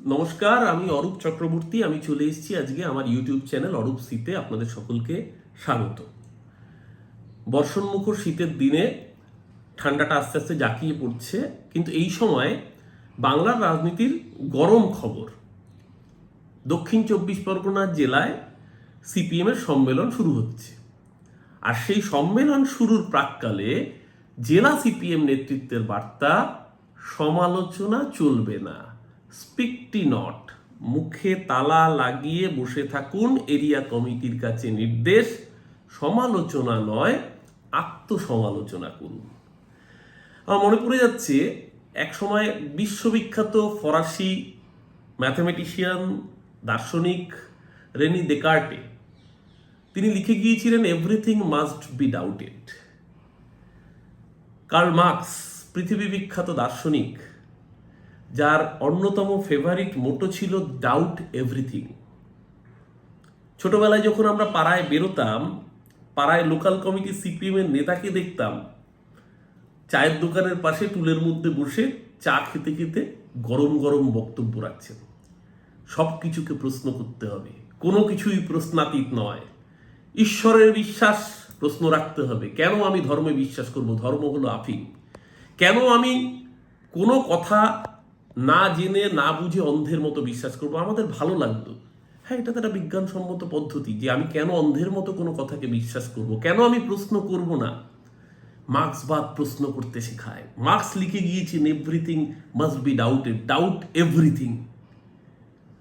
নমস্কার, আমি অরূপ চক্রবর্তী। আমি চলে এসেছি আজকে আমার ইউটিউব চ্যানেল অরূপ শীতে। আপনাদের সকলকে স্বাগত। বর্ষণমুখর শীতের দিনে ঠান্ডাটা আস্তে আস্তে জাঁকিয়ে পড়ছে, কিন্তু এই সময় বাংলার রাজনীতির গরম খবর। দক্ষিণ চব্বিশ পরগনা জেলায় সিপিএমের সম্মেলন শুরু হচ্ছে। আর সেই সম্মেলন শুরুর প্রাককালে জেলা সিপিএম নেতৃত্বের বার্তা, সমালোচনা চলবে না। স্পিকটি নট। মুখে তালা লাগিয়ে বসে থাকুন, এরিয়া কমিটির কাছে নির্দেশ, সমালোচনা নয়, আত্মসমালোচনা করুন। আমার মনে পড়ে যাচ্ছে এক সময় বিশ্ববিখ্যাত ফরাসি ম্যাথমেটিশিয়ান, দার্শনিক রেনি দেকার্টে তিনি লিখে গিয়েছিলেন, everything must be doubted. Karl Marx, পৃথিবী বিখ্যাত দার্শনিক যার অন্যতম ফেভারিট মোটো ছিল ডাউট এভরিথিং ছোটবেলায় যখন আমরা পাড়ায় বেরোতাম, পাড়ায় লোকাল কমিটি সিপিএম এর নেতাকে দেখতাম, চায়ের দোকানের পাশে টুলের মধ্যে বসে চা খেতে খেতে গরম গরম বক্তব্য রাখছেন। সব কিছুকে প্রশ্ন করতে হবে। কোনো কিছুই প্রশ্নাতীত নয়। ঈশ্বরের বিশ্বাস প্রশ্ন রাখতে হবে। কেন আমি ধর্মে বিশ্বাস করব? ধর্ম হলো আফিং কেন আমি কোনো কথা না জেনে না বুঝে অন্ধের মতো বিশ্বাস করব, আমাদের ভালো লাগতো। হ্যাঁ এটা তো একটা বিজ্ঞানসম্মত পদ্ধতি যে আমি কেন অন্ধের মতো কোনো কথাকে বিশ্বাস করব? কেন আমি প্রশ্ন করব না? মার্ক্সবাদ প্রশ্ন করতে শেখায়। মার্ক্স লিখে গিয়েছেন everything must be doubted doubt everything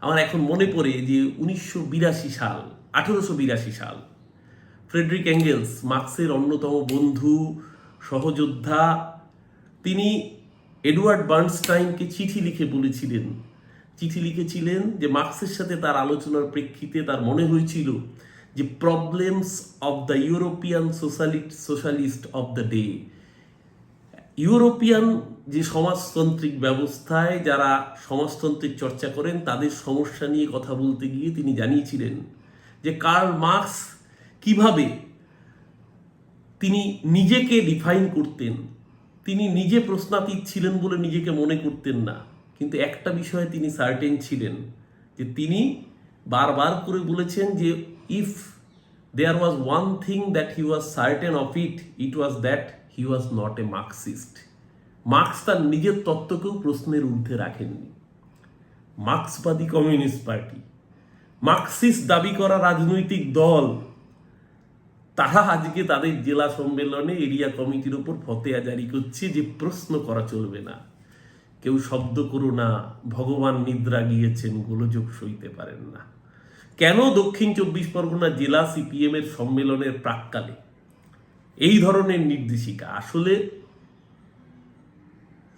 আমার এখন মনে পড়ে যে উনিশশো বিরাশি সাল, আঠেরোশো বিরাশি সাল, ফ্রেডরিক অ্যাঙ্গেলস মার্ক্সের অন্যতম বন্ধু, সহযোদ্ধা, তিনি এডওয়ার্ড বার্নস্টাইনকে চিঠি লিখে বলেছিলেন। চিঠি লিখেছিলেন যে মার্ক্সের সাথে তার আলোচনার প্রেক্ষিতে তার মনে হয়েছিল যে problems of the European socialist socialist of the day. European যে সমাজতান্ত্রিক ব্যবস্থায় যারা সমাজতন্ত্রের চর্চা করেন, তাদের সমস্যা নিয়ে কথা বলতে গিয়ে তিনি জানিয়েছিলেন যে কার্ল মার্কস কীভাবে তিনি নিজেকে ডিফাইন করতেন। তিনি নিজে প্রশ্নাতীত ছিলেন বলে নিজেকে মনে করতেন না। কিন্তু একটা বিষয়ে তিনি সার্টেন ছিলেন, যে তিনি বারবার করে বলেছেন যে if there was one thing that he was certain of it it was that he was not a Marxist Marx তার নিজের তত্ত্বকেও প্রশ্নের ঊর্ধ্বে রাখেননি। মার্ক্সবাদী কমিউনিস্ট পার্টি। মার্কসিস্ট দাবি করা রাজনৈতিক দল তারা আজকে তাদের জেলা সম্মেলনে এরিয়া কমিটির ওপর ফতেয়া জারি করছে যে প্রশ্ন করা চলবে না। কেউ শব্দ করো না, ভগবান নিদ্রা গিয়েছেন, গোলযোগ সইতে পারেন না। কেন দক্ষিণ চব্বিশ পরগনা জেলা সিপিএম এর সম্মেলনের প্রাককালে? এই ধরনের নির্দেশিকা। আসলে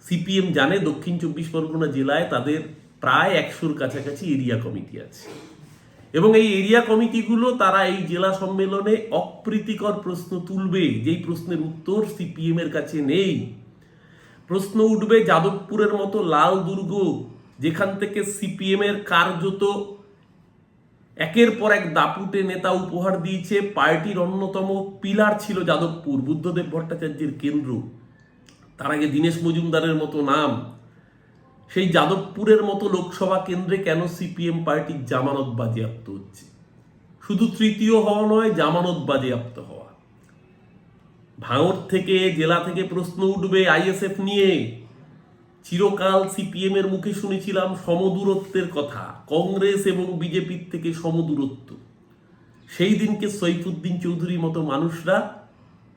সিপিএম জানে দক্ষিণ চব্বিশ পরগনা জেলায় তাদের প্রায় একশোর কাছাকাছি এরিয়া কমিটি আছে। এবং এই এরিয়া কমিটিগুলো তারা এই জেলা সম্মেলনে অপ্রীতিকর প্রশ্ন তুলবে, যেই প্রশ্নের উত্তর সিপিএম এর কাছে নেই। প্রশ্ন উঠবে যাদবপুরের মতো লাল দুর্গ, যেখান থেকে সিপিএম এর কার্যত একের পর এক দাপুটে নেতা উপহার দিয়েছে, পার্টির অন্যতম পিলার ছিল যাদবপুর, বুদ্ধদেব ভট্টাচার্যের কেন্দ্র। তার আগে দীনেশ মজুমদারের মতো নাম। সেই যাদবপুরের মতো লোকসভা কেন্দ্রে কেন সিপিএম পার্টির জামানত বাজেয়াপ্ত হচ্ছে? শুধু তৃতীয় হওয়া নয়, জামানত বাজেয়াপ্ত হওয়া। ভাঙর থেকে, জেলা থেকে প্রশ্ন উঠবে আইএসএফ নিয়ে। চিরকাল সিপিএম এর মুখে শুনেছিলাম সমদূরত্বের কথা। কংগ্রেস এবং বিজেপির থেকে সমদূরত্ব। সেই দিনকে সৈফুদ্দিন চৌধুরীর মতো মানুষরা,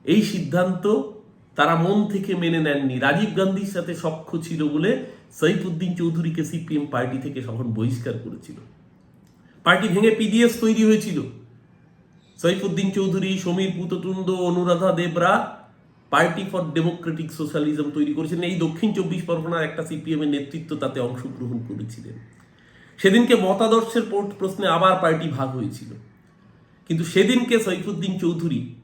এই সিদ্ধান্ত তারা মন থেকে মেনে নেননি। রাজীব গান্ধীর সাথে সখ্য ছিল বলে সৈফুদ্দিন চৌধুরীকে সিপিএম পার্টি থেকে তখন বহিষ্কার করেছিল। পার্টি ভেঙে পিডিএস তৈরি হয়েছিল। সৈফুদ্দিন চৌধুরী, সমীর পুততুণ্ড অনুরাধা দেবরা পার্টি ফর ডেমোক্রেটিক সোশ্যালিজম তৈরি করেছিলেন। এই দক্ষিণ চব্বিশ পরগনার একটা সিপিএম এর নেতৃত্ব তাতে অংশগ্রহণ করেছিলেন। সেদিনকে মতাদর্শের পোর্ট প্রশ্নে আবার পার্টি ভাগ হয়েছিল। কিন্তু সেদিনকে সৈফুদ্দিন চৌধুরী,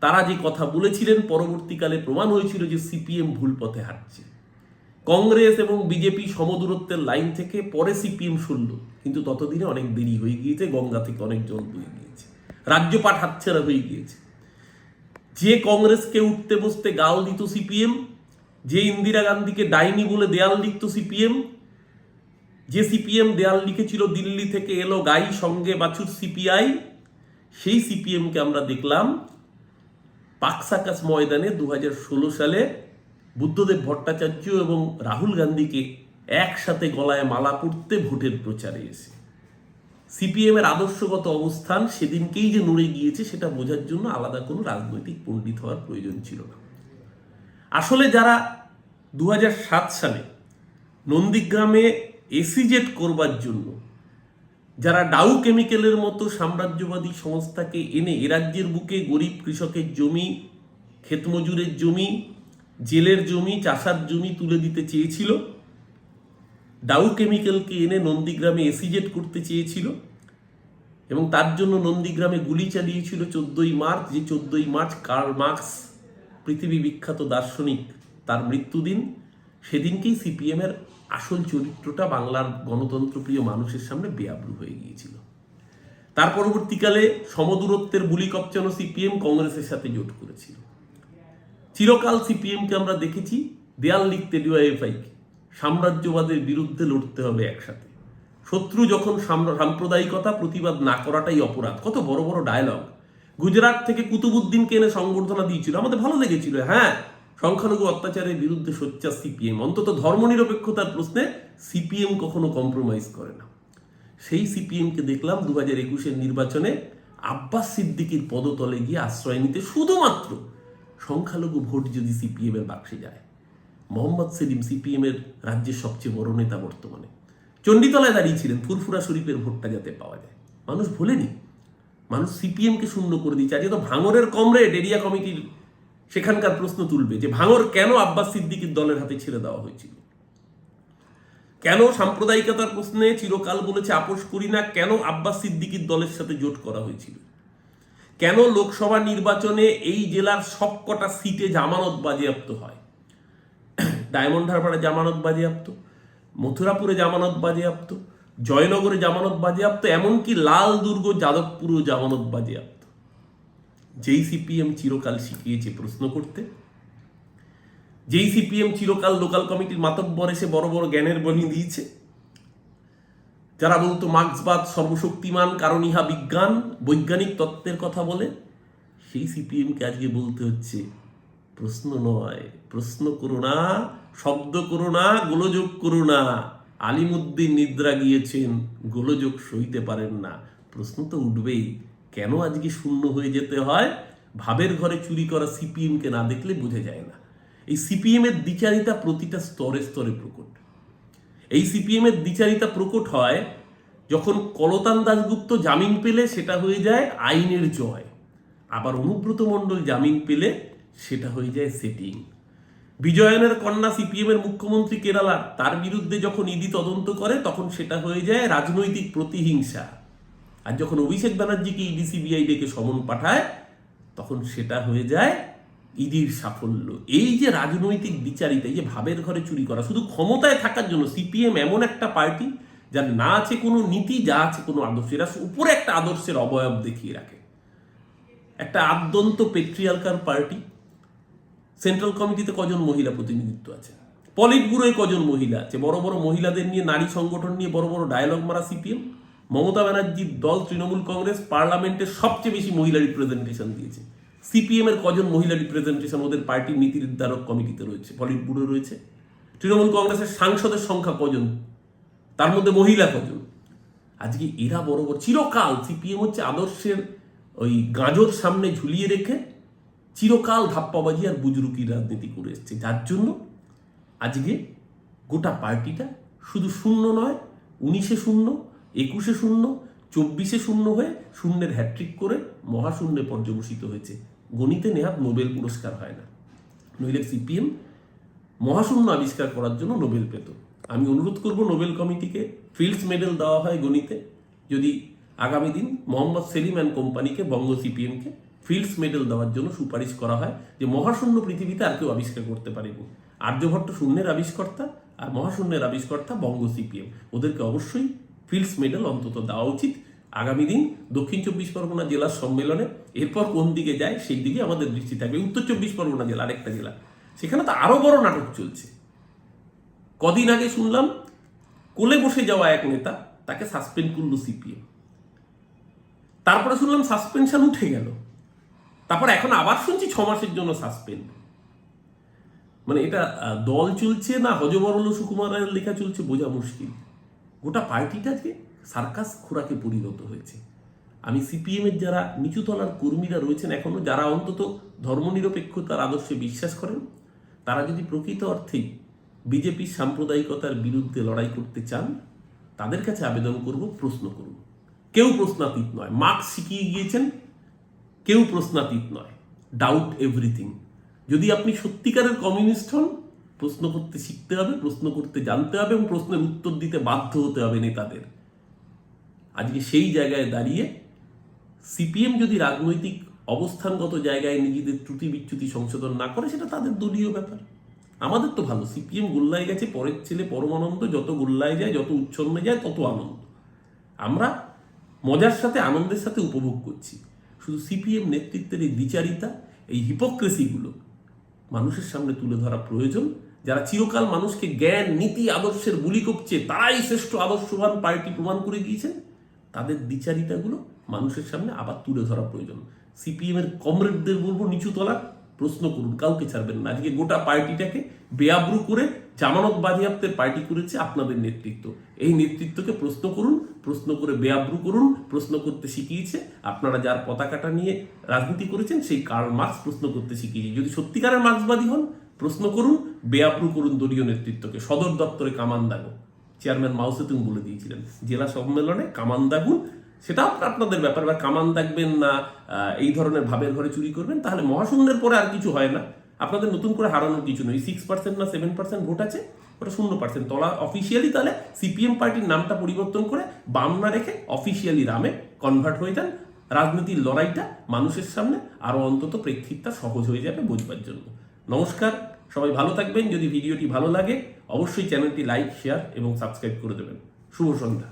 তারা যে কথা বলেছিলেন, পরবর্তীকালে প্রমাণ হয়েছিল যে সিপিএম ভুল পথে হাঁটছে। কংগ্রেস এবং বিজেপি সমদূরত্বের লাইন থেকে পরে সিপিএম শুনল, কিন্তু ততদিনে অনেক দেরি হয়ে গিয়েছে, গঙ্গা থেকে অনেক জল বয়ে গিয়েছে, রাজ্যপাট হাতছাড়া হয়ে গিয়েছে। যে কংগ্রেসকে উঠতে বসতে গাল দিত সিপিএম, যে ইন্দিরা গান্ধীকে ডাইনি বলে দেয়াল লিখত সিপিএম, যে সিপিএম দেয়াল লিখেছিল দিল্লি থেকে এলো গাই সঙ্গে বাছুর সিপিআই, সেই সিপিএমকে আমরা দেখলাম পাকসাকাস ময়দানে দু হাজার ষোলো সালে বুদ্ধদেব ভট্টাচার্য এবং রাহুল গান্ধীকে একসাথে গলায় মালা পড়তে ভোটের প্রচারে এসে। সিপিএম এর আদর্শগত অবস্থান সেদিনকেই যে নড়ে গিয়েছে সেটা বোঝার জন্য আলাদা কোনো রাজনৈতিক পণ্ডিত হওয়ার প্রয়োজন ছিল না। আসলে যারা দু হাজার সাত সালে নন্দীগ্রামে এসিজেট করবার জন্য, যারা ডাউ কেমিক্যালের মতো সাম্রাজ্যবাদী সংস্থাকে এনে এ রাজ্যের বুকে গরিব কৃষকের জমি, ক্ষেতমজুরের জমি জেলের জমি, চাষার জমি তুলে দিতে চেয়েছিল। ডাউ কেমিক্যালকে এনে নন্দীগ্রামে এসিজেট করতে চেয়েছিল এবং তার জন্য নন্দীগ্রামে গুলি চালিয়েছিল চোদ্দই মার্চ, যে চোদ্দই মার্চ কার্ল মার্কস, পৃথিবী বিখ্যাত দার্শনিক, তার মৃত্যুদিন। সেদিনকেই সিপিএমের আসল চরিত্রটা বাংলার গণতন্ত্রপ্রিয় মানুষের সামনে বেআব্রু হয়ে গিয়েছিল। তার পরবর্তীকালে সমদূরত্বের বুলি কপচানো সিপিএম কংগ্রেসের সাথে জোট করেছিল। চিরকাল সিপিএমকে আমরা দেখেছি দেয়াল লিখতে ডিওয়াইএফআইকে সাম্রাজ্যবাদের বিরুদ্ধে লড়তে হবে একসাথে। শত্রু যখন সাম্প্রদায়িকতা প্রতিবাদ না করাটাই অপরাধ। কত বড় বড় ডায়লগ গুজরাট থেকে কুতুবুদ্দিনকে এনে সংবর্ধনা দিয়েছিল। আমাদের ভালো লেগেছিল হ্যাঁ। সংখ্যালঘু অত্যাচারের বিরুদ্ধে সোচ্চার সিপিএম। অন্তত ধর্মনিরপেক্ষতার প্রশ্নে সিপিএম কখনো কম্প্রোমাইজ করে না। সেই সিপিএমকে দেখলাম দু হাজার একুশের নির্বাচনে আব্বাস সিদ্দিকির পদতলে গিয়ে আশ্রয় নিতে শুধুমাত্র সংখ্যালঘু ভোট যদি সিপিএম এর বাক্সে যায়, মোহাম্মদ সেলিম সিপিএম এর রাজ্যের সবচেয়ে বড় নেতা বর্তমানে। চণ্ডীতলায় দাঁড়িয়েছিলেন, ফুরফুরা শরীফের ভোটটা যাতে পাওয়া যায়। মানুষ ভোলেনি। মানুষ সিপিএমকে শূন্য করে দিচ্ছে আজকে তো ভাঙরের কমরেড এরিয়া কমিটির সেখানকার প্রশ্ন তুলবে যে ভাঙর কেন আব্বাস সিদ্দিকির দলের হাতে ছেড়ে দেওয়া হয়েছিল? কেন সাম্প্রদায়িকতার প্রশ্নে চিরকাল বলেছে, আপোষ করি না, কেন আব্বাস সিদ্দিকির দলের সাথে জোট করা হয়েছিল? কেন লোকসভা নির্বাচনে এই জেলার সবকটা সিটে জামানত বাজেয়াপ্ত হয়? ডায়মন্ড হারবারে জামানত বাজেয়াপ্ত, মথুরাপুরে জামানত বাজেয়াপ্ত, জয়নগরে জামানত বাজেয়াপ্ত, এমনকি লাল দুর্গ যাদবপুরেও জামানত বাজেয়াপ্ত। যেই সিপিএম চিরকাল শিখিয়েছে প্রশ্ন করতে, যেই সিপিএম চিরকাল লোকাল কমিটির মাতব্বর এসে বড় বড় জ্ঞানের বনি দিয়েছে যারা বলতো মার্ক্সবাদ সর্বশক্তিমান, কারণ ইহা বিজ্ঞান, বৈজ্ঞানিক তত্ত্বের কথা বলে, সেই সিপিএমকে আজকে বলতে হচ্ছে, প্রশ্ন নয়। প্রশ্ন করো না, শব্দ করো না, গোলযোগ করো না। আলিমুদ্দিন নিদ্রা গিয়েছেন, গোলযোগ সইতে পারেন না। প্রশ্ন তো উঠবেই, কেন আজকে শূন্য হয়ে যেতে হয়? ভাবের ঘরে চুরি করা সিপিএমকে না দেখলে বোঝা যায় না। এই সিপিএমের দ্বিচারিতা প্রতিটা স্তরে স্তরে প্রকট। এই সিপিএম এর দ্বিচারিতা প্রকট হয় যখন কলতান দাশগুপ্ত জামিন পেলে সেটা হয়ে যায় আইনের জয়। আবার অনুব্রত মণ্ডল জামিন পেলে সেটা হয়ে যায় সেটিং বিজয়নের কন্যা সিপিএম এর মুখ্যমন্ত্রী কেরালার তার বিরুদ্ধে যখন ইডি তদন্ত করে, তখন সেটা হয়ে যায় রাজনৈতিক প্রতিহিংসা। আর যখন অভিষেক ব্যানার্জিকে ইডি সিবিআই ডেকে সমন পাঠায়, তখন সেটা হয়ে যায় ইডির সাফল্য। এই যে রাজনৈতিক বিচারিতা, এই যে ভাবের ঘরে চুরি করা, শুধু ক্ষমতায় থাকার জন্য, সিপিএম এমন একটা পার্টি যার না আছে কোনো নীতি, যা আছে কোনো আদর্শ, এরা উপরে একটা আদর্শের অবয়ব দেখিয়ে রাখে। একটা আদ্যন্ত পেট্রিয়ালকার পার্টি। সেন্ট্রাল কমিটিতে কজন মহিলা প্রতিনিধিত্ব আছে? পলিট ব্যুরোয় কজন মহিলা আছে? বড় বড় মহিলাদের নিয়ে, নারী সংগঠন নিয়ে, বড় বড় ডায়লগ মারা সিপিএম। মমতা ব্যানার্জির দল, তৃণমূল কংগ্রেস পার্লামেন্টে সবচেয়ে বেশি মহিলা রিপ্রেজেন্টেশন দিয়েছে। সিপিএম এর কজন মহিলা রিপ্রেজেন্টেশন ওদের পার্টির নীতি নির্ধারক কমিটিতে রয়েছে? পলিট ব্যুরো রয়েছে। তৃণমূল কংগ্রেসের সাংসদের সংখ্যা কজন? তার মধ্যে মহিলা কজন? আজকে এরা বড় বড় চিরকাল সিপিএম হচ্ছে আদর্শের ওই গাঁজর সামনে ঝুলিয়ে রেখে চিরকাল ধাপ্পাবাজি আর বুজরুকি রাজনীতি করে এসছে। যার জন্য আজকে গোটা পার্টিটা শুধু শূন্য নয়, উনিশে শূন্য, একুশে শূন্য, চব্বিশে শূন্য হয়ে শূন্যের হ্যাট্রিক করে মহাশূন্যে পর্যবসিত হয়েছে। গণিতে নেহাত নোবেল পুরস্কার হয় না। নইলে সিপিএম মহাশূন্য আবিষ্কার করার জন্য নোবেল পেত। আমি অনুরোধ করব নোবেল কমিটিকে ফিল্ডস মেডেল দেওয়া হয় গণিতে। যদি আগামী দিন মোহাম্মদ সেলিম অ্যান্ড কোম্পানিকে বঙ্গ সিপিএমকে ফিল্ডস মেডেল দেওয়ার জন্য সুপারিশ করা হয়, যে মহাশূন্য পৃথিবীতে আর কেউ আবিষ্কার করতে পারেনি। আর্যভট্ট শূন্যের আবিষ্কর্তা আর মহাশূন্যের আবিষ্কর্তা বঙ্গ সিপিএম। ওদেরকে অবশ্যই ফিল্ডস মেডেল অন্তত দেওয়া উচিত। আগামী দিন দক্ষিণ চব্বিশ পরগনা জেলার সম্মেলনে এরপর কোন দিকে যায়, সেই দিকে আমাদের দৃষ্টি থাকবে। উত্তর চব্বিশ পরগনা জেলা, আরেকটা জেলা। সেখানে তো আরও বড় নাটক চলছে। কদিন আগে শুনলাম, কোলে বসে যাওয়া এক নেতা, তাকে সাসপেন্ড করল সিপিএম। তারপরে শুনলাম সাসপেনশন উঠে গেল। তারপর এখন আবার শুনছি ছ মাসের জন্য সাসপেন্ড। মানে এটা দল চলছে না, হজবরল সুকুমারের লেখা চলছে, বোঝা মুশকিল। গোটা পার্টিটাকে সার্কাস খোরাকে পরিণত হয়েছে। আমি সিপিএম এর যারা নিচুতলার কর্মীরা রয়েছেন এখনও, যারা অন্তত ধর্মনিরপেক্ষতার আদর্শে বিশ্বাস করেন, তারা যদি প্রকৃত অর্থেই বিজেপির সাম্প্রদায়িকতার বিরুদ্ধে লড়াই করতে চান, তাদের কাছে আবেদন করব, প্রশ্ন করুন কেউ প্রশ্নাতীত নয়। মার্কস শিখিয়ে গিয়েছেন, কেউ প্রশ্নাতীত নয়। ডাউট এভরিথিং যদি আপনি সত্যিকারের কমিউনিস্ট হন, প্রশ্ন করতে শিখতে হবে, প্রশ্ন করতে জানতে হবে এবং প্রশ্নের উত্তর দিতে বাধ্য হতে হবে নেতাদের। আজকে সেই জায়গায় দাঁড়িয়ে সিপিএম যদি রাজনৈতিক অবস্থানগত জায়গায় নিজেদের ত্রুটি বিচ্যুতি সংশোধন না করে, সেটা তাদের দলীয় ব্যাপার। আমাদের তো ভালো, সিপিএম গোল্লায় গেছে, পরের ছেলে পরমানন্দ, যত গোল্লায় যায়, যত উচ্ছন্নে যায়, তত আনন্দ। আমরা মজার সাথে, আনন্দের সাথে উপভোগ করছি। শুধু সিপিএম নেতৃত্বের এই দ্বিচারিতা, এই হিপোক্রেসিগুলো মানুষের সামনে তুলে ধরা প্রয়োজন। যারা চিরকাল মানুষকে জ্ঞান, নীতি, আদর্শের বুলি কপছে তারাই শ্রেষ্ঠ আদর্শবান পার্টি প্রমাণ করে গিয়েছেন তাদের দ্বিচারিতাগুলো মানুষের সামনে আবার তুলে ধরা প্রয়োজন। সিপিএম এর কমরেডদের বলব, নিচু তলা প্রশ্ন করুন, কাউকে ছাড়বেন না। আজকে গোটা পার্টিটাকে বেআব্রু করে জামানত বাজেয়াপ্তের পার্টি করেছে আপনাদের নেতৃত্ব। এই নেতৃত্বকে প্রশ্ন করুন, প্রশ্ন করে বেআব্রু করুন, প্রশ্ন করতে শিখিয়েছে। আপনারা যার পতাকাটা নিয়ে রাজনীতি করেছেন, সেই কার্ল মার্কস প্রশ্ন করতে শিখিয়েছে। যদি সত্যিকারের মার্ক্সবাদী হন, প্রশ্ন করুন বেআব্রু করুন দলীয় নেতৃত্বকে। সদর দপ্তরে কামান দাগো চেয়ারম্যান মাউসেতুং বলে দিয়েছিলেন। জেলা সম্মেলনে কামান দাগুন সেটা আপনাদের ব্যাপার। বা কামান দাগবেন না এই ধরনের ভাবের ঘরে চুরি করবেন, তাহলে মহাশূন্যের পরে আর কিছু হয় না। আপনাদের নতুন করে হারানোর কিছু নেই। সিক্স পার্সেন্ট না সেভেন পার্সেন্ট ভোট আছে, ওটা শূন্য পার্সেন্ট তলা অফিসিয়ালি তাহলে সিপিএম পার্টির নামটা পরিবর্তন করে বাম না রেখে অফিসিয়ালি রামে কনভার্ট হয়ে যান। রাজনীতির লড়াইটা মানুষের সামনে আরও অন্তত প্রেক্ষিতটা সহজ হয়ে যাবে বুঝবার জন্য। নমস্কার, সবাই ভালো থাকবেন। যদি ভিডিওটি ভালো লাগে, অবশ্যই চ্যানেলটি লাইক শেয়ার এবং সাবস্ক্রাইব করে দেবেন। শুভ সন্ধ্যা।